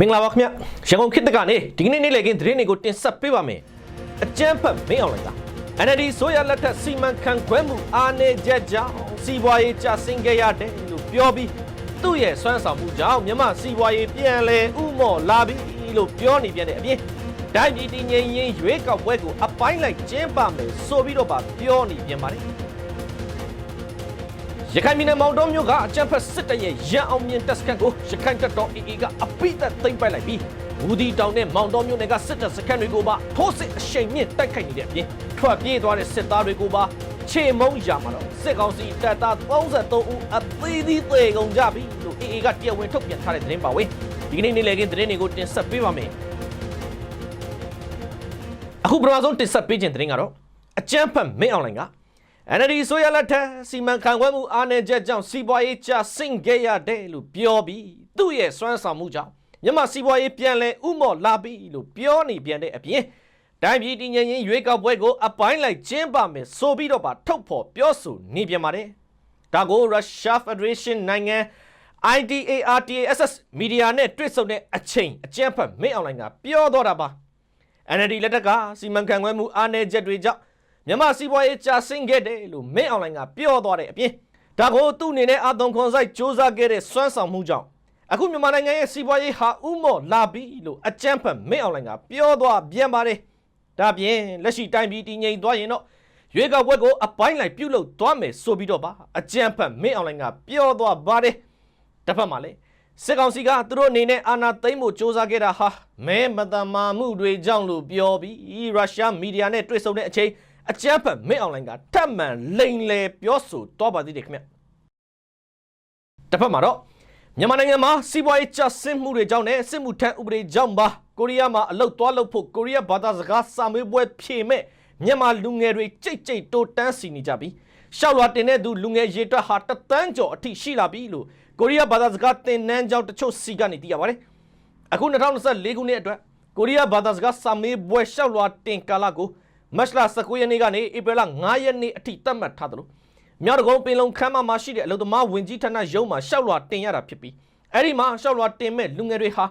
မင်္ဂလာပါခင်ဗျရန်ကုန်ခေတ်တကနေဒီကနေ့နေ့လည်ခင်းသတင်းတွေကိုတင်ဆက်ပေးပါမယ်အကြမ်းဖက်မင်းအောင်လိုင်က NLD ဆိုရလက်ထက်စီမံခန့်ခွဲမှုအားနည်းချက်ကြောင့်စီးပွားရေးကျဆင်းခဲ့ရတယ်လို့ပြောပြီးသူ့ရဲ့စွမ်းဆောင်မှုကြောင့်မြန်မာစီးပွားရေးပြန်လည်ဥမော်လာပြီလို့ပြောနေပြန်တဲ့အပြင်တိုင်းပြည်တည်ငြိမ်ရေးရွေးကောက်ပွဲကိုအပိုင်းလိုက်ကျင်းပမယ်ဆိုပြီးတော့ပါပြောနေပြန်ပါတယ် ရခိုင်ပြည်နယ်မောင်တော်မြို့ကအကြမ်းဖက်စစ်တပ်ရဲ့ရန်အောင်မြင်တပ်စခန်းကိုရခိုင်တပ်တော် AA ကအပိသက်သိမ်းပိုက်လိုက်ပြီးဘူဒီတောင်နဲ့မောင်တော်မြို့နယ်ကစစ်တပ်စခန်းတွေကိုပါထိုးစစ်အရှိန်မြင့်တိုက်ခိုက်နေတဲ့အပြင်ထွက်ပြေးသွားတဲ့စစ်သားတွေကိုပါခြေမုံရမှာတော့စစ်ကောင်စီတပ်သား33ဦးအသေးသေးသေကုန်ကြပြီလို့ AA ကတရားဝင်ထုတ်ပြန်ထားတဲ့သတင်းပါဝင်ဒီကနေ့နေ့လည်ခင်းသတင်းတွေကိုတင်ဆက်ပေးပါမယ်အခုပထမဆုံးတင်ဆက်ပေးခြင်းသတင်းကတော့အကြမ်းဖက်မင်းအွန်လိုင်းက NLD ဆိုရလက်ထက်စီမံခန့်ခွဲမှုအားနည်းချက်ကြောင့်စီးပွားရေးကျဆင်းခဲ့ရတယ်လို့ပြောပြီးသူ့ရဲ့စွမ်းဆောင်မှုကြောင့်မြန်မာစီးပွားရေးပြန်လဲဥမော်လာပြီလို့ပြောနေပြန်တဲ့အပြင်တိုင်းပြည်တည်ငြိမ်ရေးရွေးကောက်ပွဲကိုအပိုင်းလိုက်ကျင်းပမယ်ဆိုပြီးတော့ပါထုတ်ဖော်ပြောဆိုနေပြန်ပါတယ်။ဒါကို Russia Federation နိုင်ငံ IDARTASS မီဒီယာနဲ့တွေ့ဆုံတဲ့အချိန်အကြမ်းဖက်မင်းအွန်လိုင်းကပြောတော့တာပါ။ NLD လက်ထက်ကစီမံခန့်ခွဲမှုအားနည်းချက်တွေကြောင့် မြန်မာစီးပွားရေးကျဆင်းခဲ့တယ်လို့မင်းအွန်လိုင်းကပြောသွားတဲ့အပြင်ဒါကိုသူ့အနေနဲ့အာသုံခွန်ဆိုင်စ조사ခဲ့တဲ့စွမ်းဆောင်မှုကြောင့်အခုမြန်မာနိုင်ငံရဲ့စီးပွားရေးဟာဥမော့လာပြီလို့အကြမ်းဖက်မင်းအွန်လိုင်းကပြောသွားပြန်ပါတယ်ဒါပြင်လက်ရှိတိုင်းပြည်တည်ငြိမ်သွားရင်တော့ရွေးကောက်ပွဲကိုအပိုင်းလိုက်ပြုတ်လုသွားမယ်ဆိုပြီးတော့ပါအကြမ်းဖက်မင်းအွန်လိုင်းကပြောသွားပါတယ်တစ်ဖက်မှာလည်းစစ်ကောင်စီကသူတို့အနေနဲ့အာဏာသိမ်းဖို့စ조사ခဲ့တာဟာမဲမတမာမှုတွေကြောင့်လို့ပြောပြီးရုရှားမီဒီယာနဲ့တွေ့ဆုံတဲ့အချိန် အကြမ်းဖက်မင်းအွန်လိုင်းကထပ်မံလိန်လေပြောဆိုတော့ပါသေးတယ်ခင်ဗျတစ်ဖက်မှာတော့မြန်မာနိုင်ငံမှာစီးပွားရေးကျဆင်းမှုတွေကြောင့်နဲ့စစ်မှုထမ်းဥပဒေကြောင့်ပါကိုရီးယားမှာအလုတ်သွားလုပ်ဖို့ကိုရီးယားဘာသာစကားစာမေးပွဲဖြေမဲ့မြန်မာလူငယ်တွေကြိတ်ကြိတ်တိုးတန်းစီနေကြပြီးရှောက်လွာတင်တဲ့သူလူငယ်ရေတွက်ဟာတသန်းကျော်အထိရှိလာပြီလို့ကိုရီးယားဘာသာစကားသင်တန်းကျောင်းတချို့စီကနေသိရပါတယ်အခု2024ခုနှစ်အတွက်ကိုရီးယားဘာသာစကားစာမေးပွဲရှောက်လွာတင်ကာလကို မတ်လ19ရက်နေ့ကနေဧပြီလ9ရက်နေ့အထိသတ်မှတ်ထားသလိုမြောက်တကုန်းပင်လုံခမ်းမမှာရှိတဲ့အလုံသမားဝင်ကြီးဌာနရုံးမှာရှောက်လွာတင်ရတာဖြစ်ပြီးအဲ့ဒီမှာရှောက်လွာတင်မဲ့လူငယ်တွေဟာ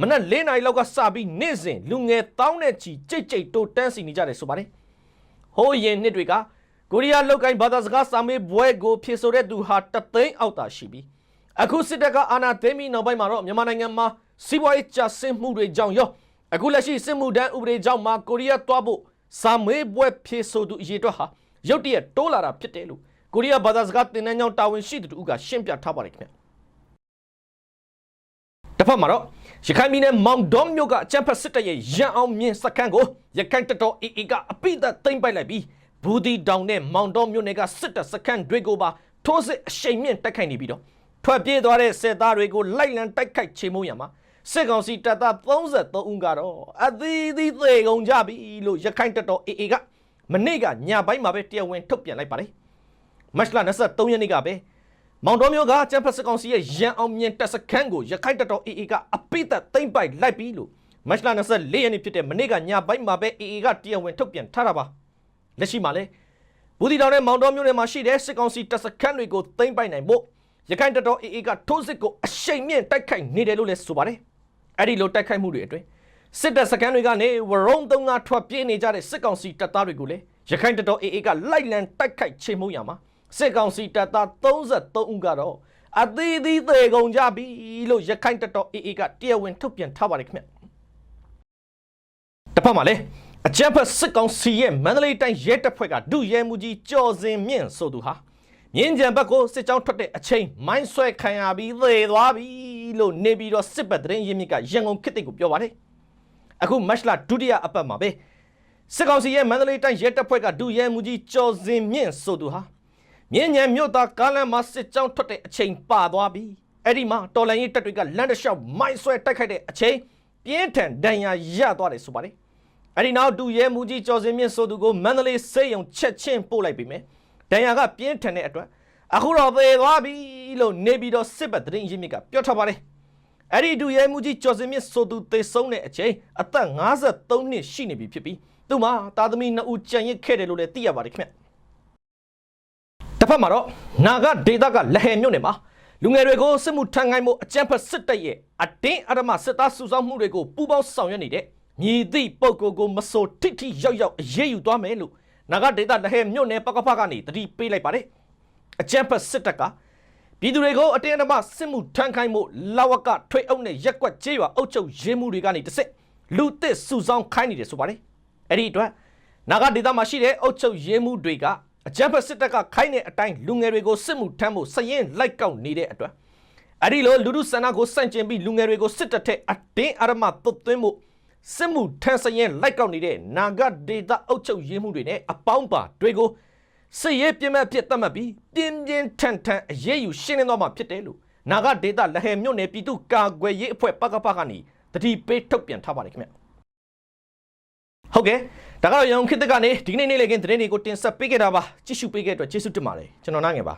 မနက်၄နာရီလောက်ကစပြီးနေ့စဉ်လူငယ်တောင်းတဲ့ချီကြိတ်ကြိတ်တိုးတန်းစီနေကြတယ်ဆိုပါတယ်ဟိုးရင်နှစ်တွေကကိုရီးယားလောက်ကိုင်းဘာသာစကားစာမေးပွဲကိုဖြေဆိုတဲ့သူဟာတသိန်းအောက်သာရှိပြီးအခုစစ်တပ်ကအာဏာသိမ်းပြီးနောက်ပိုင်းမှာတော့မြန်မာနိုင်ငံမှာစီးပွားရေးကျဆင်းမှုတွေကြောင့်ရောအခုလက်ရှိစစ်မှုထမ်းဥပဒေကြောင့်မှာကိုရီးယားတွားဖို့ စာမေးပွဲဖြေဆိုသူအရေးအတွက်ဟာရုတ်တရက်တိုးလာတာဖြစ်တယ်လို့ကိုရီးယားဘာသာစကားသင်တန်းကျောင်းတာဝန်ရှိသူတို့ကရှင်းပြထားပါတယ်ခင်ဗျတစ်ဖက်မှာတော့ရခိုင်ပြည်နယ်မောင်ဒေါမြို့ကအကြမ်းဖက်စစ်တပ်ရဲ့ရန်အောင်မြင်စခန်းကိုရခိုင်တပ်တော် AA ကအပိသက်သိမ်းပိုက်လိုက်ပြီးဘူဒီတောင်နဲ့မောင်ဒေါမြို့နယ်ကစစ်တပ်စခန်းတွေကိုပါထိုးစစ်အရှိန်မြင့်တိုက်ခိုက်နေပြီးတော့ထွက်ပြေးသွားတဲ့စစ်သားတွေကိုလိုက်လံတိုက်ခိုက်ချေမှုရမှာ စစ်ကောင်စီတပ်သား33ဦးကတော့အသီးသီးသေကုန်ကြပြီလို့ရခိုင်တပ်တော် AA ကမနေ့ကညပိုင်းမှာပဲတရားဝင်ထုတ်ပြန်လိုက်ပါတယ်မတ်လ23ရက်နေ့ကပဲမောင်တော်မျိုးကကျန်းဖက်စစ်ကောင်စီရဲ့ရန်အောင်မြင်တပ်စခန်းကိုရခိုင်တပ်တော် AA ကအပိသက်သိမ့်ပိုက်လိုက်ပြီလို့မတ်လ24ရက်နေ့ဖြစ်တဲ့မနေ့ကညပိုင်းမှာပဲ AA ကတရားဝင်ထုတ်ပြန်ထားတာပါလက်ရှိမှာလဲဘူဒီတောင်နဲ့မောင်တော်မျိုးနယ်မှာရှိတဲ့စစ်ကောင်စီတပ်စခန်းတွေကိုသိမ့်ပိုက်နိုင်ဖို့ရခိုင်တပ်တော် AA ကထိုးစစ်ကိုအရှိန်မြင့်တိုက်ခိုက်နေတယ်လို့လည်းဆိုပါတယ် အဲ့ဒီလိုတိုက်ခိုက်မှုတွေအတွင်းစစ်တပ်စခန်းတွေကနေဝရုံသုံးကထွက်ပြေးနေကြတဲ့စစ်ကောင်စီတပ်သားတွေကိုလည်းရခိုင်တပ်တော် AA ကလိုက်လံတိုက်ခိုက်ချေမှုရမှာစစ်ကောင်စီတပ်သား33ဦးကတော့အသေးသေးသေကုန်ကြပြီလို့ရခိုင်တပ်တော် AA ကတရားဝင်ထုတ်ပြန်ထားပါတယ်ခင်ဗျတစ်ဖက်မှာလည်းအကြမ်းဖက်စစ်ကောင်စီရဲ့မန္တလေးတိုင်းရဲတပ်ဖွဲ့ကဒုရဲမှုကြီးကျော်စင်မြင့်ဆိုသူဟာ မြင်းကြံဘက်ကိုစစ်ကြောင်းထွက်တဲ့အချိန်မိုင်းဆွဲခံရပြီးသေသွားပြီလို့နေပြီးတော့စစ်ဘက်သတင်းရင်းမြစ်ကရန်ကုန်ခေတ်တိတ်ကိုပြောပါတယ်အခုမတ်လဒုတိယအပတ်မှာပဲစစ်ကောင်စီရဲ့မန္တလေးတိုင်းရဲတပ်ဖွဲ့ကဒုရဲမှုကြီးကျော်စင်မြင့်ဆိုသူဟာမြင်းညံမြို့သားကားလမ်းမှာစစ်ကြောင်းထွက်တဲ့အချိန်ပါသွားပြီအဲ့ဒီမှာတော်လိုင်းရေးတပ်တွေကလမ်းတစ်လျှောက်မိုင်းဆွဲတိုက်ခိုက်တဲ့အချိန်ပြင်းထန်ဒဏ်ရာရသွားတယ်ဆိုပါတယ်အဲ့ဒီနောက်ဒုရဲမှုကြီးကျော်စင်မြင့်ဆိုသူကိုမန္တလေးစေယုံချက်ချင်းပို့လိုက်ပြီမယ် ဒဏ်ရာကပြင်းထန်တဲ့အတွက်အခုတော့သေသွားပြီလို့နေပြီးတော့စစ်ဘက်သတင်းရင်းမြစ်ကပြောထားပါတယ်အဲ့ဒီဒုရဲမှုကြီးကျော်စင်မြင့်ဆိုသူသေဆုံးတဲ့အချိန်အသက်53နှစ်ရှိနေပြီဖြစ်ပြီးသူ့မှာသားသမီး2ဦးကြံရစ်ခဲ့တယ်လို့လည်းသိရပါတယ်ခင်ဗျတစ်ဖက်မှာတော့နာဂဒေတာကလဟယ်မြို့နယ်မှာလူငယ်တွေကိုစစ်မှုထမ်းခိုင်းမှုအကြမ်းဖက်စစ်တပ်ရဲ့အတင်းအဓမ္မစစ်သားစုဆောင်းမှုတွေကိုပူးပေါင်းဆောင်ရွက်နေတဲ့မြည်သည့်ပုံကိုယ်ကိုမစိုးထိထိရောက်ရောက်အရေးယူသွားမယ်လို့ နာဂဒေတာတဟဲမြို့နယ်ပကဖကနေတတိပေးလိုက်ပါတယ်အကြမ်းဖက်စစ်တပ်ကပြည်သူတွေကိုအတင်းအဓမ္မစစ်မှုထမ်းခိုင်းမှုလဝကထွေအုပ်နဲ့ရက်ကွက်ကျေးရွာအုပ်ချုပ်ရေးမှုတွေကနေတစ်စစ်လူသစ်စုဆောင်းခိုင်းနေတယ်ဆိုပါတယ်အဲ့ဒီအတွက်နာဂဒေတာမှာရှိတဲ့အုပ်ချုပ်ရေးမှုတွေကအကြမ်းဖက်စစ်တပ်ကခိုင်းတဲ့အတိုင်းလူငယ်တွေကိုစစ်မှုထမ်းဖို့စရင်လိုက်ကောက်နေတဲ့အတွက်အဲ့ဒီလိုလူလူဆန္ဒကိုစန့်ကျင်ပြီးလူငယ်တွေကိုစစ်တပ်ထက်အတင်းအဓမ္မပုတ်သွင်းမှု စစ်မှုထမ်းစရင်လိုက်ကောက်နေတဲ့နာဂဒေတာအုပ်ချုပ်ရေးမှုတွေနဲ့အပေါင်းပါတွေကိုစစ်ရေးပြင်းမဲ့ဖြစ်သတ်မှတ်ပြီးပြင်းပြင်းထန်ထန်အရေးယူရှင်းလင်းသွားမှာဖြစ်တယ်လို့နာဂဒေတာလက်ဟဲမြို့နယ်ပြည်သူ့ကာကွယ်ရေးအဖွဲ့ပကပကနေတတိပေးထုတ်ပြန်ထားပါတယ်ခင်ဗျဟုတ်ကဲ့ဒါကတော့ရန်ကုန်ခေတ်သစ်ကနေဒီကနေ့နေ့လည်ခင်းသတင်းတွေကိုတင်ဆက်ပေးခဲ့တာပါကြည့်ရှုပေးခဲ့တဲ့အတွက်ကျေးဇူးတင်ပါတယ်ကျွန်တော်နားငယ်ပါ